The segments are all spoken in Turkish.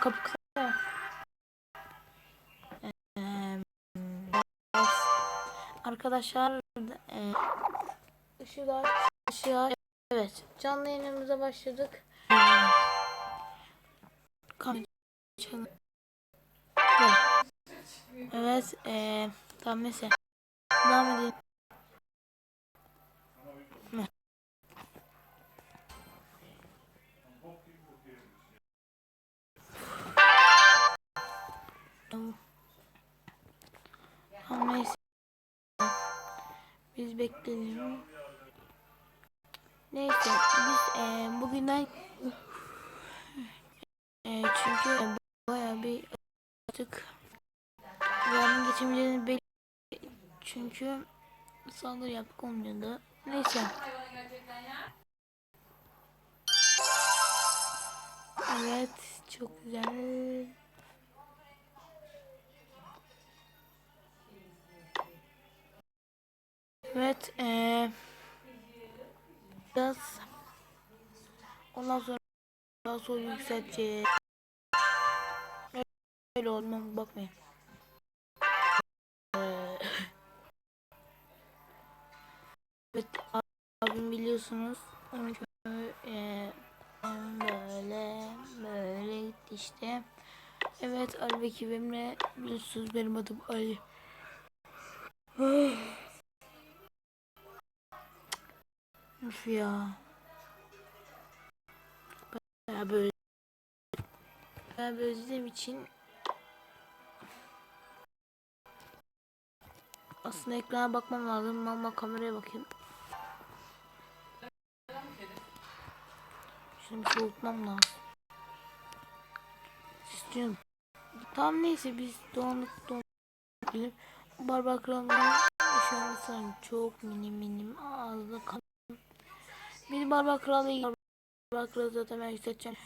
kapı kısa. Ee, Arkadaşlar e, ışığı ışığa evet canlı yayınımıza başladık. Evet. Evet e, tamam neyse. Devam edelim. Tamam. Tamam neyse. Biz bekleyelim. Neyse biz e, bugünden e, çünkü e, baya bir artık yarın geçemeyeceğini belli çünkü saldırı yaptık olmuyordu. Neyse. Evet çok güzel. Evet, eee biraz ondan sonra daha sonra yükselteceğiz. Öyle olmam bakmayın. Eee, evet, abim biliyorsunuz. Onun eee, böyle böyle gitti işte. Evet, Ali Bekir benimle biliyorsunuz benim adım Ali. Üf ya. Bayağı böyle bayağı böyle özlediğim için aslında ekrana bakmam lazım ama kameraya bakayım. Bir soğutmam lazım. İstiyorum. Tamam neyse biz donluk donluk gidelim. Barbar kralından şu an çok mini minim ağızda kan bir barbar kralı ilgili barbar kralı zaten ben yükselteceğim.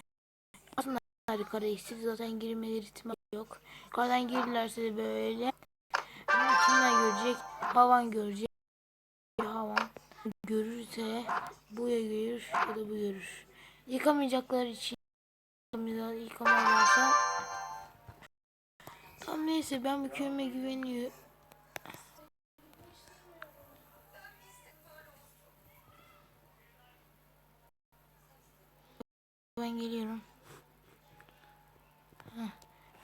Aslında harika reisi zaten girmeleri ihtimali yok. Yukarıdan girdilerse de böyle. Kimler görecek? Havan görecek. Havan görürse bu ya görür ya da bu görür. Yıkamayacaklar için yıkamazlarsa Tam neyse ben bu köyüme güveniyorum. Ben geliyorum. Heh.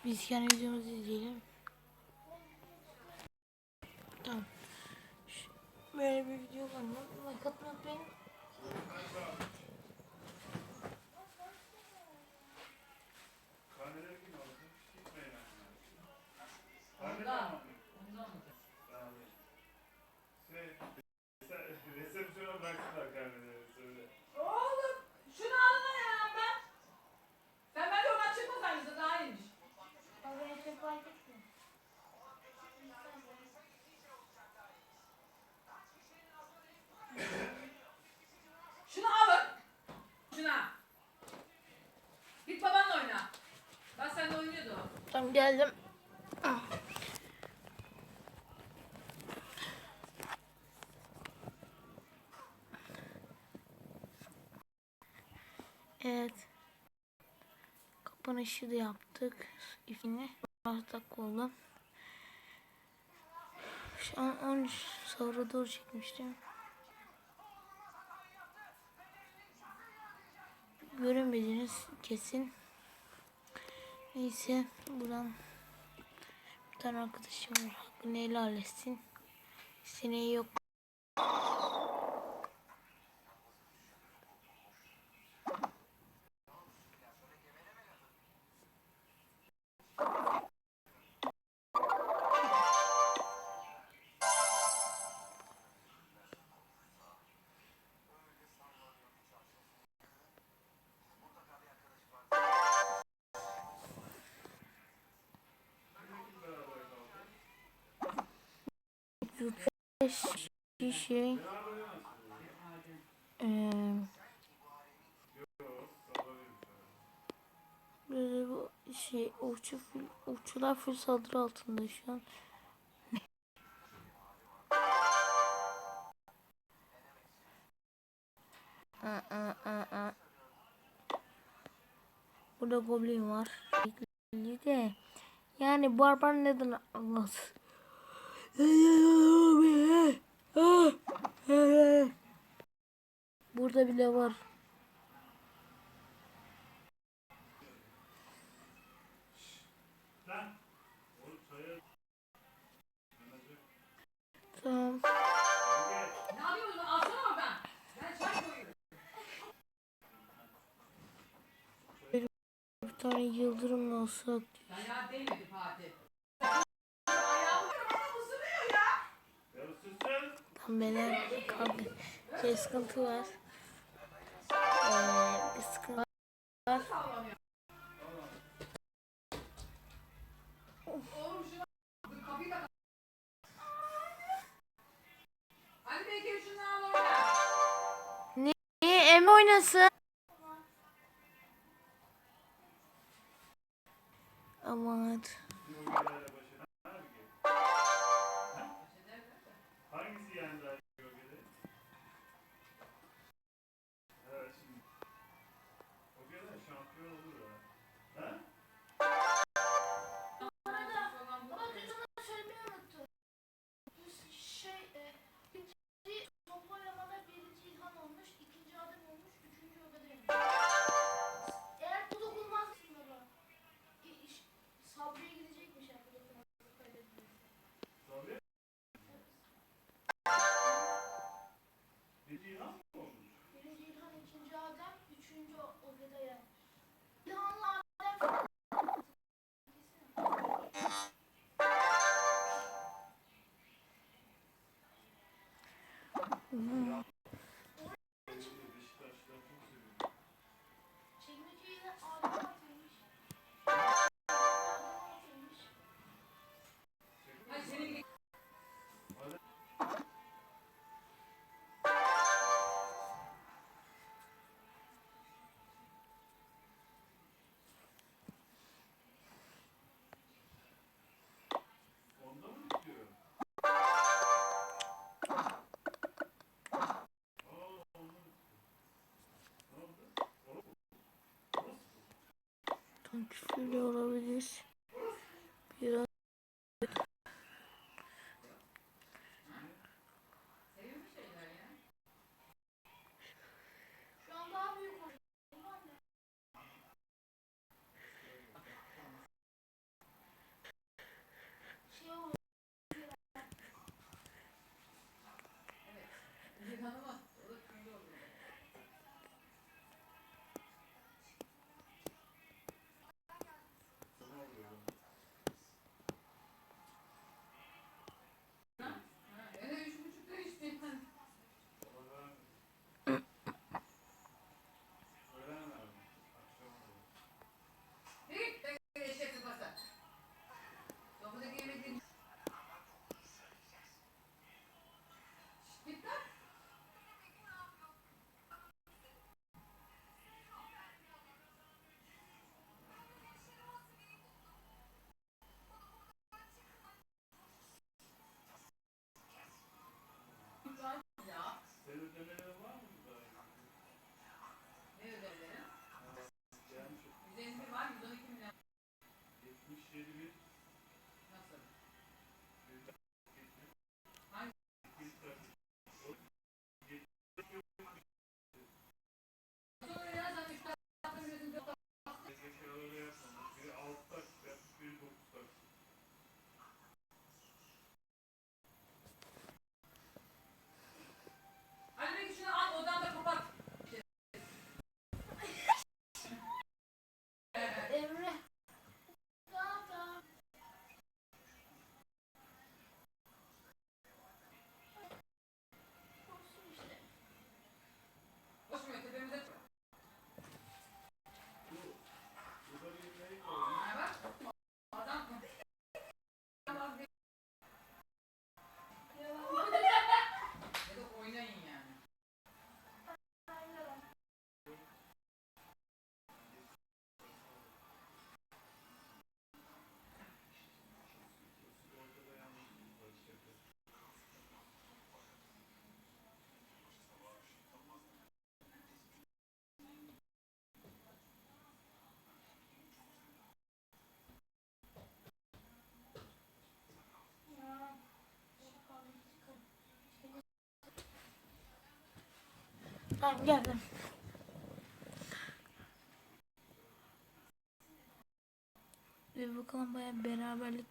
Biz kendi videomuzu izleyelim. Tamam. Şu- Böyle bir video var mı? Like atmayı unutmayın. Geldim. Evet. Kapanışı da yaptık. İfini. Artık oldu. Şu an 13 sonra doğru çekmiştim. Göremediniz kesin. Neyse buradan bir tane arkadaşım var. Hakkını helal etsin. Seneye yok. Rupesh şey ee, böyle bu şey okçu full, okçular full saldırı altında şu an. a, a. Burada goblin var. De. Yani barbar neden anlat? Burada bile var. Tamam. Bir tane yıldırım alsak. Ya, ya değmedi Fatih. Kameralar kavga şey sıkıntı var. Ee, bir sıkıntı var. Niye em oynasın? Aman. Tam küfürlü olabilir. Biraz Tamam geldim. Ve bakalım baya beraberlik.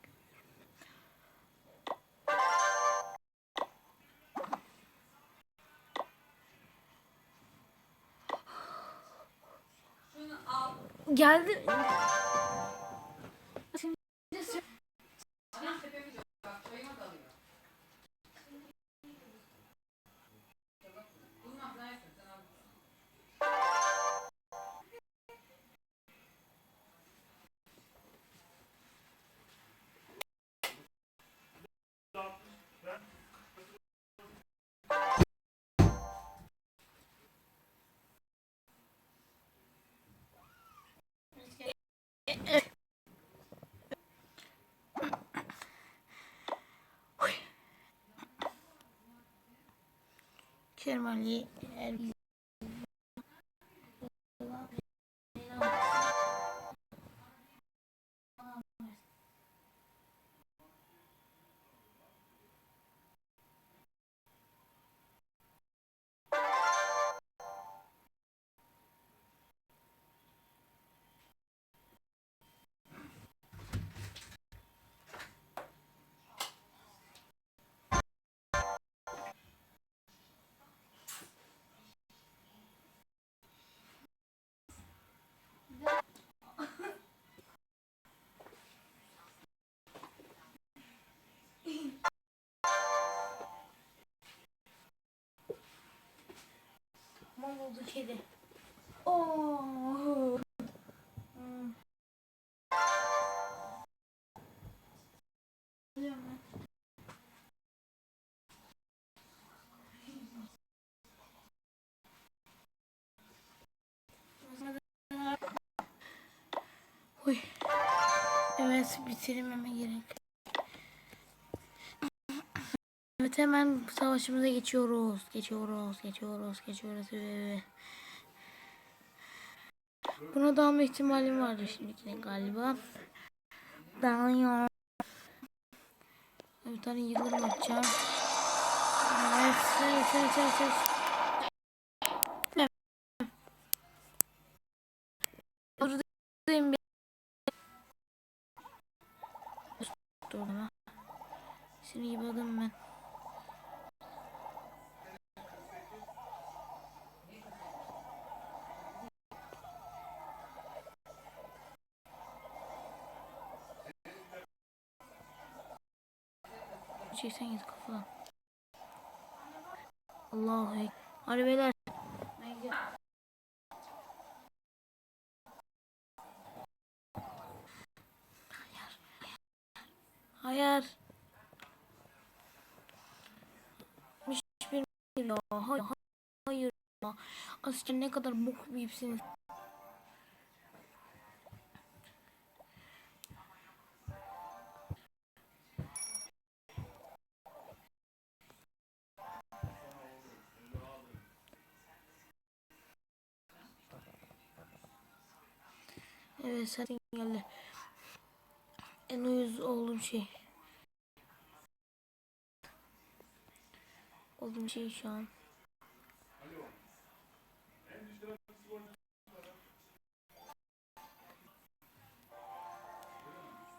Geldi. Kerim Ali er Mal oldu kedi. Oo. Hmm. Ben. Oy. Evet bitirmeme gerek. Evet hemen savaşımıza geçiyoruz. Geçiyoruz, geçiyoruz, geçiyoruz. Ee, Buna da alma ihtimalim vardı şimdikine galiba. Dayanıyor. Bir tane yıldırım atacağım. Evet, evet, evet, evet, evet. Buradayım bir. Seni gibi adam ben. Çeksen git kafadan. Allahu Ekber. Hadi beyler. Hayır. Hiçbir ya. Hayır. Hayır. Aslında ne kadar bok büyüksünüz. Evet zaten geldi. En uyuz olduğum şey. Olduğum şey şu an.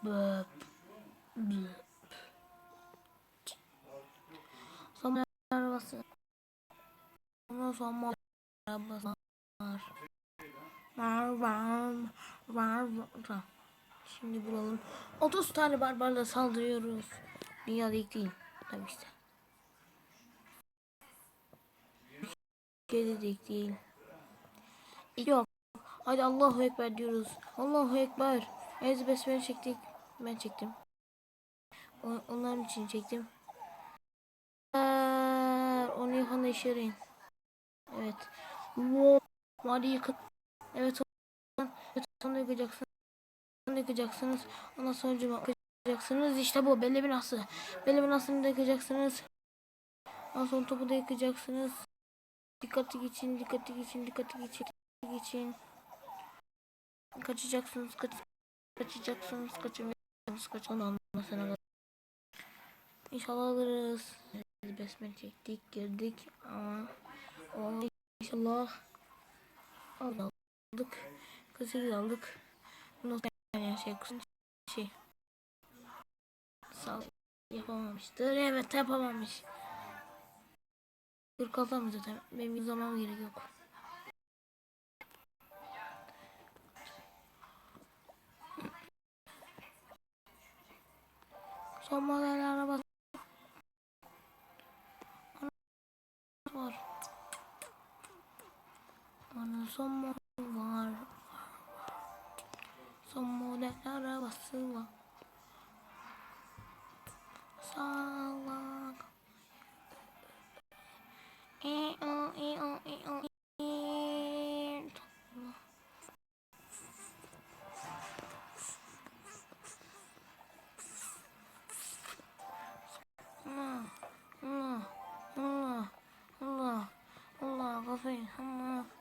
Böp. Böp. Sonra arabası. Ondan sonra arabası. Var var var var. Şimdi bulalım. 30 tane barbarla saldırıyoruz. Dünyada ilk değil. Tabii işte. Türkiye'de de ilk değil. Yok. Hadi Allahu Ekber diyoruz. Allahu Ekber. Evet besmele çektik. Ben çektim. Onların için çektim. Onu yapan da işe yarayın. Evet. Wow. Hadi yıkıt. Evet. Sonra yıkacaksınız. Sonra yıkacaksınız. Ondan sonra yıkacaksınız. İşte bu. Belli binası. Belli binasını da yıkacaksınız. Ondan sonra topu da yıkacaksınız. Dikkatli geçin. Dikkatli geçin. Dikkatli geçin. Dikkatli geçin. Kaçacaksınız. Kaç kaçacaksınız. Kaçamayacaksınız. Anlamasına kadar. İnşallah alırız. Besmele çektik. Girdik. Ama o İnşallah aldık. 48 aldık. Yani şey şey sağ yapamamıştır. Evet yapamamış. 46 mı zaten? Benim zaman gerek yok. Son model araba var. Onun son model. Son model arabası var. Salak. E o e o e o e. Allah Allah Allah Allah Allah kafayı Allah. Abi.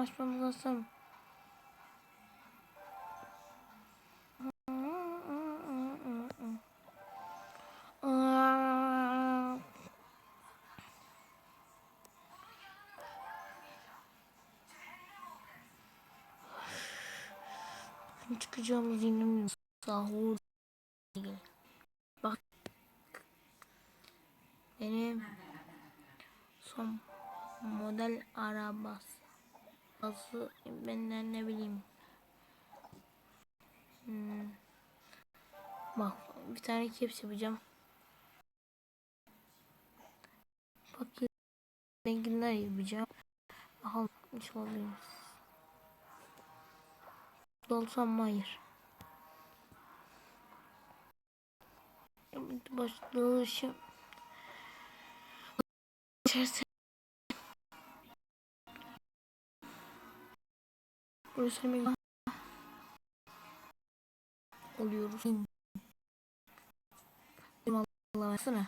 Açmamız lazım. Aa. Çıkacağım zihnim sahur. Bak benim son model arabası. Nasıl benden ne bileyim. Hmm. Bak bir tane keps yapacağım. Bak zenginler yapacağım. Bakalım hiç oluyor. Dolsam hayır. Başlışım. İçerisi. Mı? Oluyoruz. Allah versene.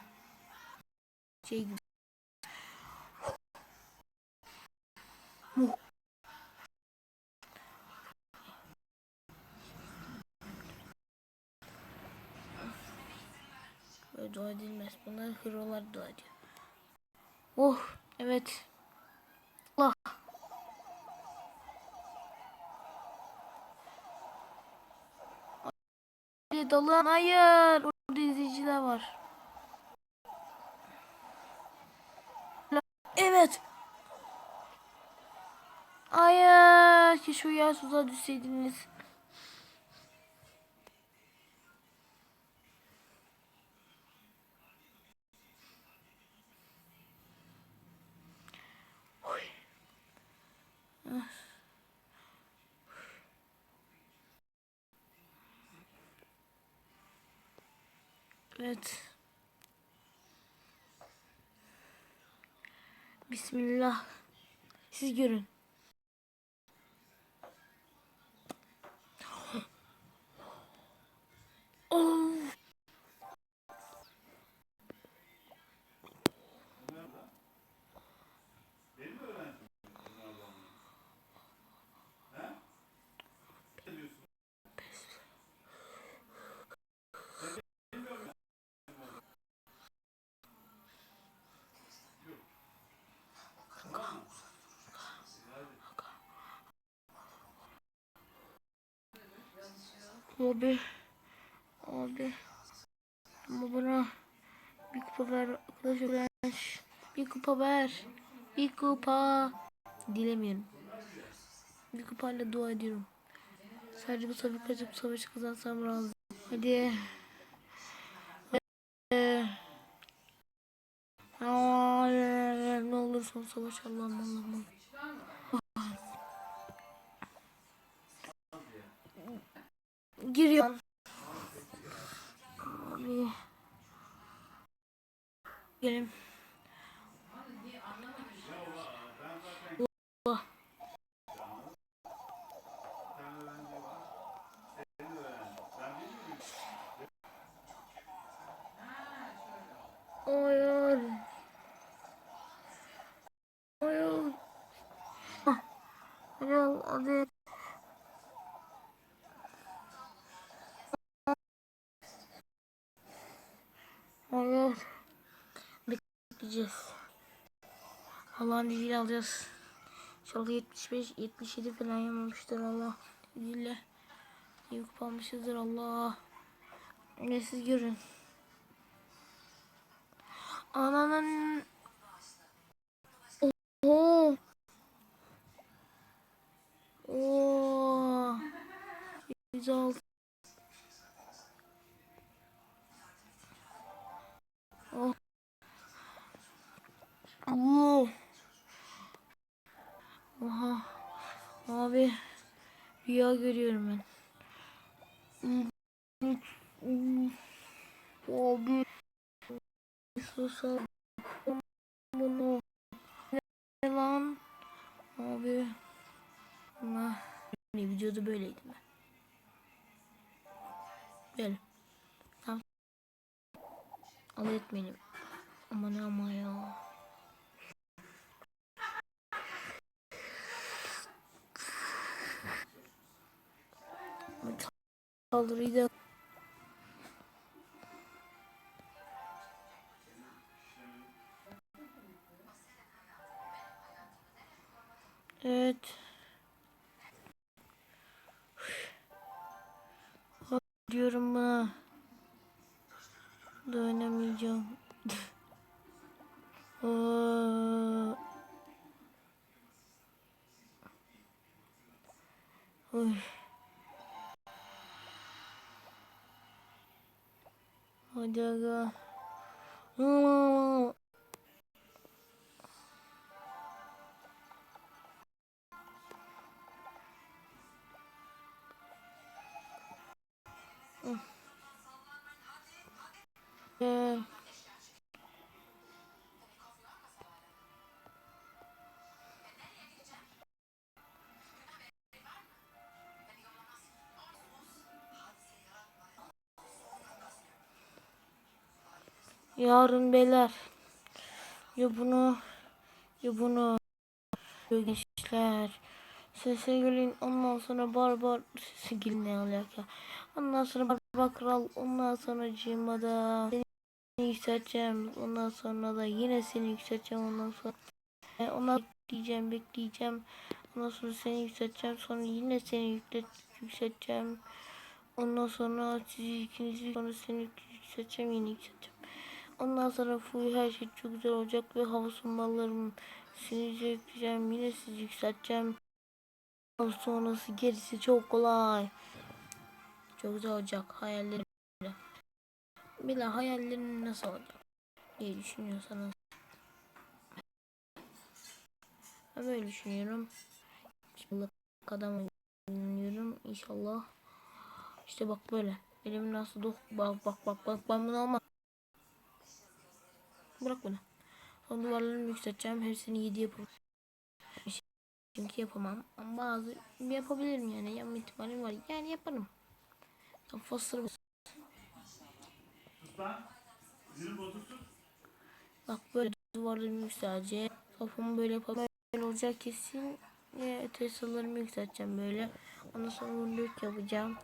Şey gibi. Mu. Böyle dua edilmez. Bunlar hırolar dua ediyor. Oh evet. Allah. Hadi dalın. Hayır. Orada izleyiciler var. Evet. Hayır. Ki şu yasuza düşseydiniz. Evet. Bismillah. Siz görün. Oh. Benim mi öğrencim? Bunlar da onun. He? Ne diyorsun? Abi. Abi. Ama bana bir kupa ver arkadaşlar. Bir kupa ver. Bir kupa. Dilemiyorum. Bir kupayla dua ediyorum. Sadece bu sefer kaçıp savaşı kazansam razı. Hadi. Ne olur son savaş Allah'ım Allah'ım. Senin öğrencin. Ben değil miyim? Hayır. Hayır. Allah'ın izniyle alacağız. İnşallah 75 77 falan yapmamıştır Allah izniyle. İyi kupamışızdır Allah. Ne siz görün. Ananın Oho. Oo. 106. Oh. Oo. Oha. Abi rüya görüyorum ben. Abi sus abi. Bunu ne lan? Abi. Allah. Ne videoda böyleydim ben. Böyle. Tamam. Alay etmeyelim. Aman ama ya. Saldırıyı da Evet. Diyorum buna. Dayanamayacağım. Aa. Oy. Hadi aga. Aa. Ee, Yarın beyler. Ya bunu ya bunu gençler. Sese gelin ondan sonra barbar sese gelin ne alaka. Ondan sonra barbar kral ondan sonra cimada seni yükselteceğim. Ondan sonra da yine seni yükselteceğim ondan sonra. E, ondan bekleyeceğim bekleyeceğim. Ondan sonra seni yükselteceğim. Sonra yine seni yükselt, yükselteceğim. Ondan sonra sizi ikinizi sonra seni yükselteceğim yine yükselteceğim. Ondan sonra full her şey çok güzel olacak ve hava sunmalarım seni yükselteceğim. Yine sizi yükselteceğim. Sonrası gerisi çok kolay. Çok güzel olacak hayallerim. Bila hayallerim nasıl olacak diye düşünüyorsanız. Ben böyle düşünüyorum. Şimdi adam oynuyorum inşallah. İşte bak böyle. Elim nasıl dok bak bak bak bak ben bunu almam. Bırak bunu. Son duvarlarını yükselteceğim. Hepsini 7 yapalım. Çünkü yapamam. Ama bazı yapabilirim yani. Yapma ihtimalim var. Yani yaparım. Bozulsun. Bak böyle duvarlarımı yükselteceğim. Kafamı böyle yapalım. Böyle olacak kesin. Tesla'larımı yükselteceğim böyle. Ondan sonra bunu yapacağım.